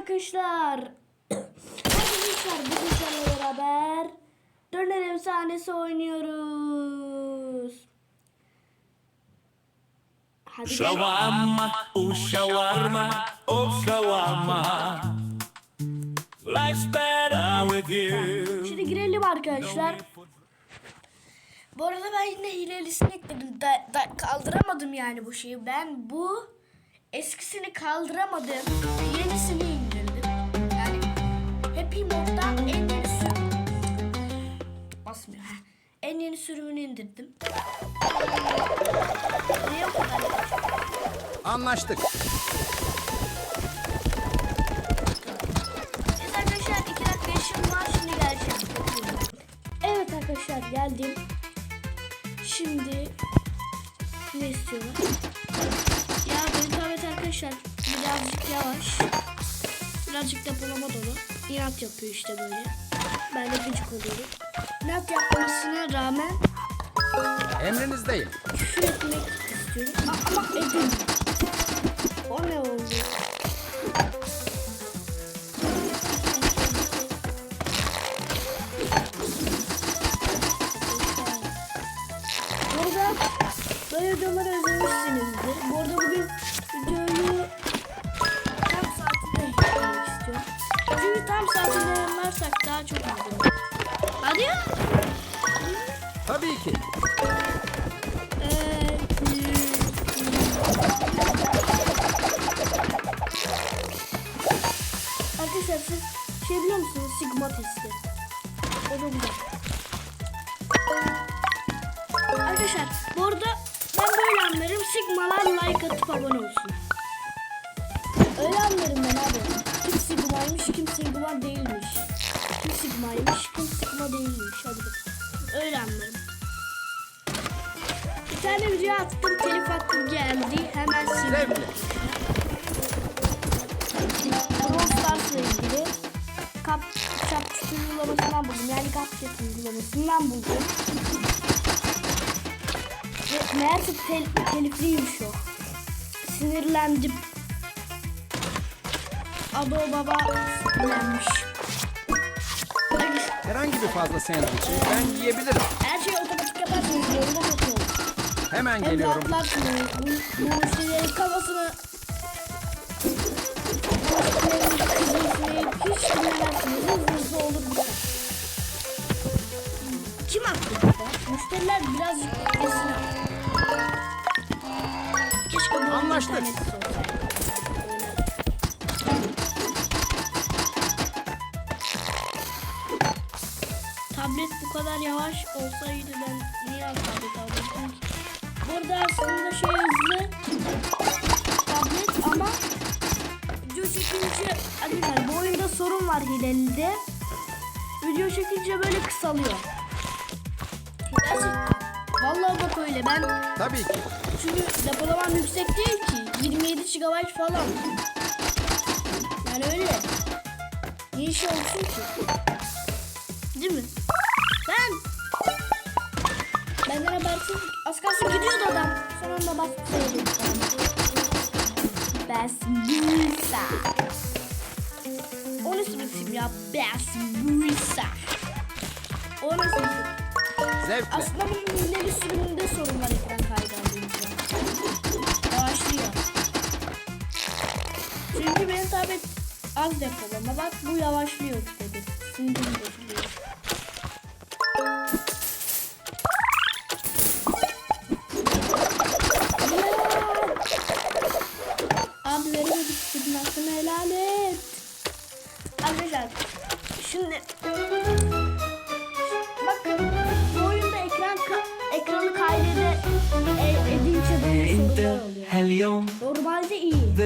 arkadaşlar. arkadaşlar bugün sizlerle beraber Döner Efsanesi oynuyoruz. Hadi gel. Shawarma, oh shawarma, oh shawarma. Life's better with you. Şimdi girelim arkadaşlar. Bu arada ben yine hilelisini ekledim. Da, da- kaldıramadım yani bu şeyi. Ben bu eskisini kaldıramadım. Yenisini Basmıyor. heh. En yeni sürümünü indirdim. Niye bu kadar? Anlaştık. Evet arkadaşlar iki dakika işim var şimdi geleceğim. Evet arkadaşlar geldim. Şimdi ne istiyorlar? Ya benim tablet arkadaşlar birazcık yavaş. Birazcık depolama dolu. İnat yapıyor işte böyle. Ben de gıcık oluyorum. İnat yapmasına rağmen Emrinizdeyim. küfür etmek istiyorum. Ama, edin. O ne oldu? Burada böyle videoları özlemişsinizdir. Bu arada bugün videoyu tam saatinde yapmak istiyorum. Çünkü tam saatinde yayınlarsak daha çok olur. Hadi. Tabii ki. Arkadaşlar siz şey biliyor musunuz? Sigma testi. O da güzel. Arkadaşlar bu arada ben böyle anlarım. Sigmalar like atıp abone olsun. Öyle anlarım ben abi. Kim Sigma'ymış kim Sigma değilmiş. Öyle anlarım. Bir tane video attım, telif hakkı geldi. Hemen sildim. Zevkle. Brawl Stars'la ilgili kap çapçık uygulamasından buldum. Yani kapçık uygulamasından buldum. Ve meğerse tel, telifliymiş o. Sinirlendim. Ado baba sinirlenmiş. Herhangi bir fazla sandviçi ben yiyebilirim. Her şeyi otomatik yaparsanız yolunda kötü olur. Hemen Hem geliyorum. rahatlarsınız. Bu, bu kafasını bu müşterilerin kızmasını hiç hızlı olur bu. Kim haklı? Müşteriler birazcık esna. Keşke bu Anlaştık. internetsiz olsaydı. Tablet kadar yavaş olsaydı ben niye tablet alırdım ki? Burada aslında şey hızlı tablet ama video çekince arkadaşlar bu oyunda sorun var hilelide. Video çekince böyle kısalıyor. Gerçekten. Vallahi bak öyle ben Tabii ki. çünkü depolamam yüksek değil ki. 27 GB falan. Yani öyle. Niye şey olsun ki? Değil mi? Kalsın gidiyordu adam. Son anda bastı söyledim. Besbisa. O nasıl bir isim ya? Besbisa. O nasıl bir? Zevkle. Aslında bunun hileli sürümünde sorun var ekran kaydı alınca. Yavaşlıyor. Çünkü benim tablet az depolama. Bak bu yavaşlıyor dedi.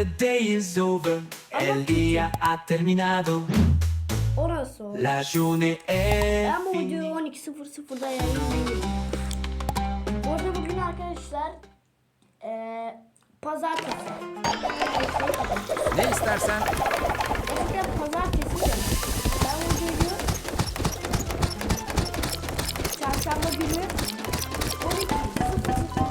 The day is over. El día ha terminado. Orası o. La journée est Ben bu videoyu 12.00'da yayınlıyorum. Bu arada bugün arkadaşlar eee pazartesi. Ne istersen Eskiden pazartesi de. Ben bu videoyu çarşamba günü 12.00'da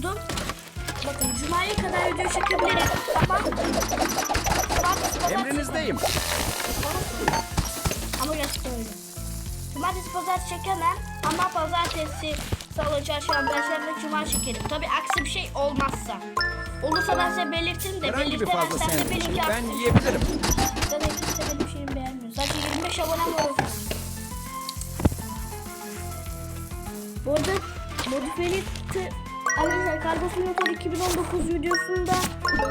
kurdum. Bakın Cuma'ya kadar video çekebilirim. Ama Emrinizdeyim. Ama gerçekten öyle. Cumartesi pazar çekemem ama pazartesi, salı, çarşamba, perşembe, cuma çekerim. Tabi aksi bir şey olmazsa. Olursa ben size belirtirim de Herhangi bir fazla belirtemezsem de sandviçi benimki ben aksi. yiyebilirim. Zaten kimse benim şeyimi beğenmiyor. Sadece 25 abonem var o zaman. Bu arada modifiyeli Arkadaşlar Kargo Simulator 2019 videosunda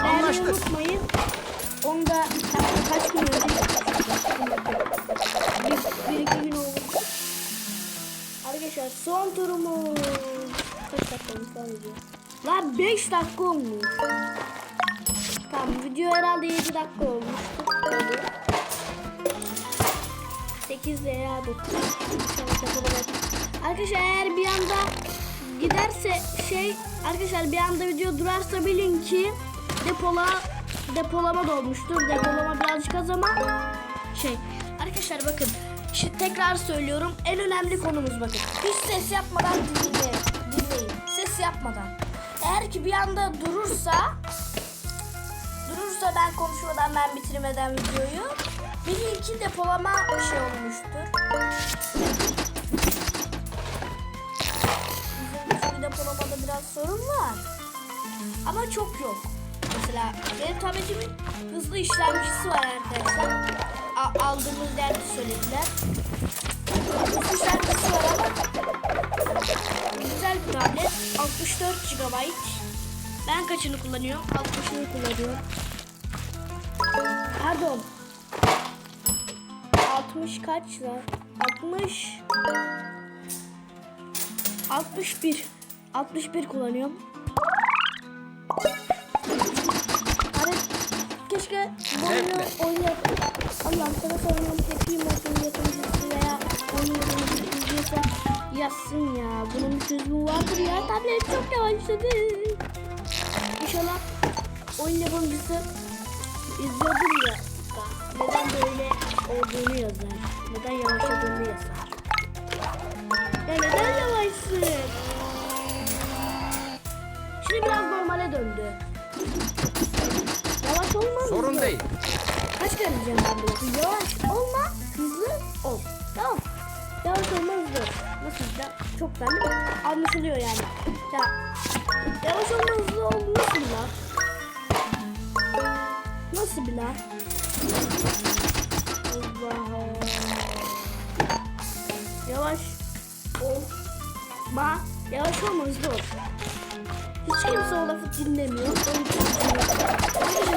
beğenmeyi unutmayın. Onu da ka- kaç gün önce bir, bir iki gün oldu. Arkadaşlar son turumuz. Kaç dakika olmuş lan video? Lan 5 dakika olmuş. Tamam video herhalde 7 dakika olmuştur. 8 veya 9. Arkadaşlar eğer bir anda giderse şey arkadaşlar bir anda video durarsa bilin ki depola depolama dolmuştur. Depolama birazcık az ama şey arkadaşlar bakın şimdi tekrar söylüyorum en önemli konumuz bakın. Hiç ses yapmadan dinleyin. dinleyin. Ses yapmadan. Eğer ki bir anda durursa durursa ben konuşmadan ben bitirmeden videoyu bilin ki depolama şey olmuştur. Ama çok yok. Mesela benim tabletimin hızlı işlemcisi var arkadaşlar. A- aldığımız yerde söylediler. Hızlı işlemcisi var ama güzel bir tablet. 64 GB. Ben kaçını kullanıyorum? 60'ını kullanıyorum. Pardon. 60 kaç lan? 60 61 61 kullanıyorum. Keşke Zevkle. oynayıp Allah'ım sana soruyorum yapayım olsun yapımcısı veya oyunu yapımcısı yazsın ya. Bunun bir çözümü vardır ya. Tablet çok yavaşladı. İnşallah oyun yapımcısı izliyordur ya. Neden böyle olduğunu yazar. Neden yavaşladığını yazar. Kaç kere diyeceğim ben bunu? Yavaş olma, hızlı ol. Tamam. Yavaş olma hızlı. ol. Nasıl da çok belli anlaşılıyor yani. Ya yavaş olma hızlı ol nasıl la? Nasıl bir la? Allah Yavaş ol. Ma, yavaş olma hızlı ol. Hiç kimse o lafı dinlemiyor.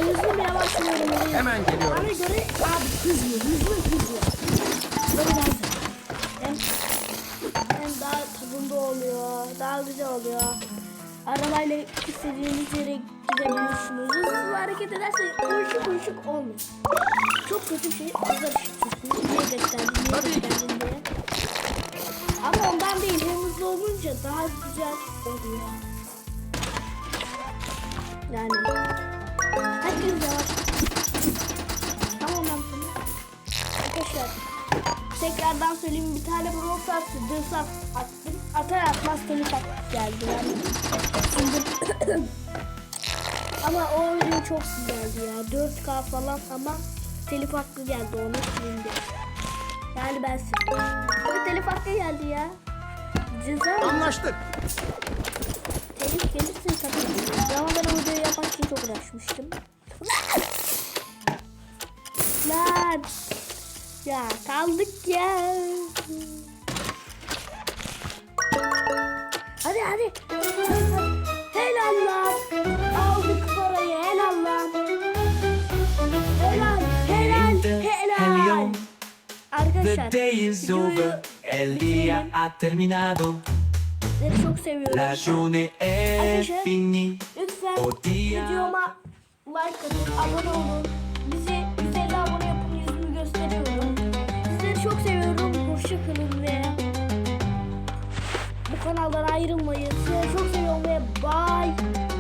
Hızlı mı yavaş yorumlayın. Hemen geliyorum. Bana göre abi hızlı, hızlı, hızlı. Böyle lazım. Hem, hem daha tadında oluyor, daha güzel oluyor. Arabayla istediğiniz yere gidebiliyorsunuz. Hızlı hareket ederseniz uyuşuk uyuşuk olmuyor. Çok kötü bir şey azar işitiyorsunuz. Niye gösterdin, niye gösterdin diye. Ama ondan değil, hem hızlı olunca daha güzel oluyor. Yani herkes yavaş. Tamam ben sana. Arkadaşlar tekrardan söyleyeyim bir tane Brawl Stars'ı Dırsaf attım. Atar atmaz telif hakkı geldi. Yani. Ama o video çok güzeldi ya. 4K falan ama telif hakkı geldi onu şimdi. Yani ben. Abi telif hakkı geldi ya. Ceza Anlaştık. Telif gelirse tabii. Ama ben o videoyu yapmak için çok uğraşmıştım. Lan. Ya kaldık ya. Hadi hadi. Helal lan. Aldık parayı helal lan. Helal helal helal. Helium, the Arkadaşlar day is over. El día ha terminado. Sizleri çok seviyorum. La journée est finie. Lütfen videoma like atın, abone olun. Bizi güzel abone yapın yüzümü gösteriyorum. Sizleri çok seviyorum. Hoşçakalın ve bu kanaldan ayrılmayın. Sizleri çok seviyorum ve bye.